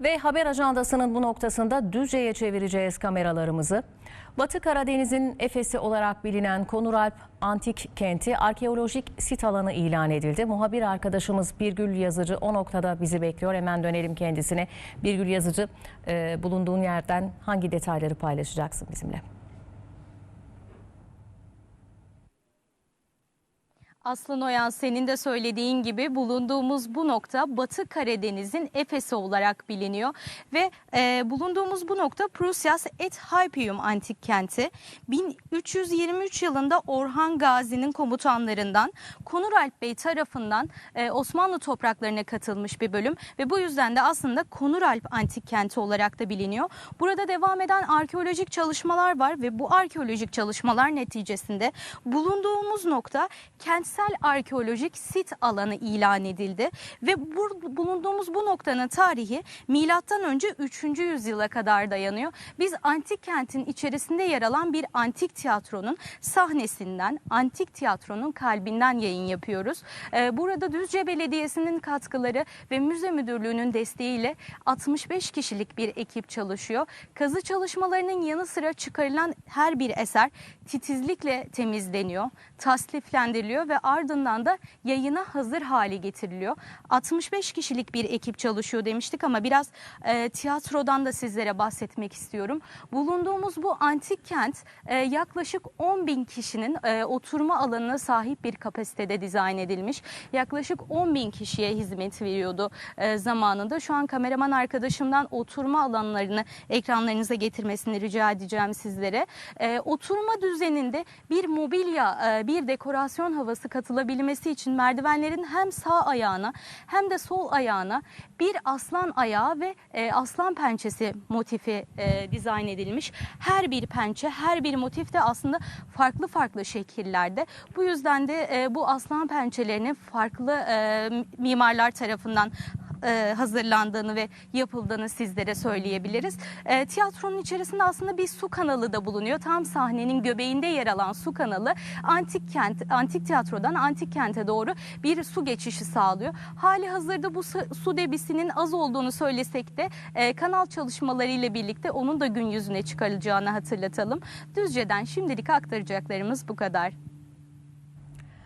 Ve haber ajandasının bu noktasında Düzce'ye çevireceğiz kameralarımızı. Batı Karadeniz'in Efes'i olarak bilinen Konuralp Antik Kenti arkeolojik sit alanı ilan edildi. Muhabir arkadaşımız Birgül Yazıcı o noktada bizi bekliyor. Hemen dönelim kendisine. Birgül Yazıcı e, bulunduğun yerden hangi detayları paylaşacaksın bizimle? Aslı Noyan senin de söylediğin gibi bulunduğumuz bu nokta Batı Karadeniz'in Efes'i olarak biliniyor. Ve e, bulunduğumuz bu nokta Prusyas et Hypium antik kenti. 1323 yılında Orhan Gazi'nin komutanlarından Konuralp Bey tarafından e, Osmanlı topraklarına katılmış bir bölüm. Ve bu yüzden de aslında Konuralp antik kenti olarak da biliniyor. Burada devam eden arkeolojik çalışmalar var ve bu arkeolojik çalışmalar neticesinde bulunduğumuz nokta kentsel arkeolojik sit alanı ilan edildi ve bu, bulunduğumuz bu noktanın tarihi milattan önce 3. yüzyıla kadar dayanıyor. Biz antik kentin içerisinde yer alan bir antik tiyatronun sahnesinden, antik tiyatronun kalbinden yayın yapıyoruz. Ee, burada Düzce Belediyesi'nin katkıları ve müze müdürlüğünün desteğiyle 65 kişilik bir ekip çalışıyor. Kazı çalışmalarının yanı sıra çıkarılan her bir eser titizlikle temizleniyor, tasniflendiriliyor ve ardından da yayına hazır hale getiriliyor. 65 kişilik bir ekip çalışıyor demiştik ama biraz e, tiyatrodan da sizlere bahsetmek istiyorum. Bulunduğumuz bu antik kent e, yaklaşık 10 bin kişinin e, oturma alanına sahip bir kapasitede dizayn edilmiş. Yaklaşık 10 bin kişiye hizmet veriyordu e, zamanında. Şu an kameraman arkadaşımdan oturma alanlarını ekranlarınıza getirmesini rica edeceğim sizlere. E, oturma düzeninde bir mobilya, e, bir dekorasyon havası katılabilmesi için merdivenlerin hem sağ ayağına hem de sol ayağına bir aslan ayağı ve e, aslan pençesi motifi e, dizayn edilmiş. Her bir pençe, her bir motif de aslında farklı farklı şekillerde. Bu yüzden de e, bu aslan pençelerinin farklı e, mimarlar tarafından e, hazırlandığını ve yapıldığını sizlere söyleyebiliriz. E, tiyatronun içerisinde aslında bir su kanalı da bulunuyor. Tam sahnenin göbeğinde yer alan su kanalı antik kent, antik tiyatrodan antik kente doğru bir su geçişi sağlıyor. Hali hazırda bu su, debisinin az olduğunu söylesek de e, kanal çalışmaları ile birlikte onun da gün yüzüne çıkarılacağını hatırlatalım. Düzce'den şimdilik aktaracaklarımız bu kadar.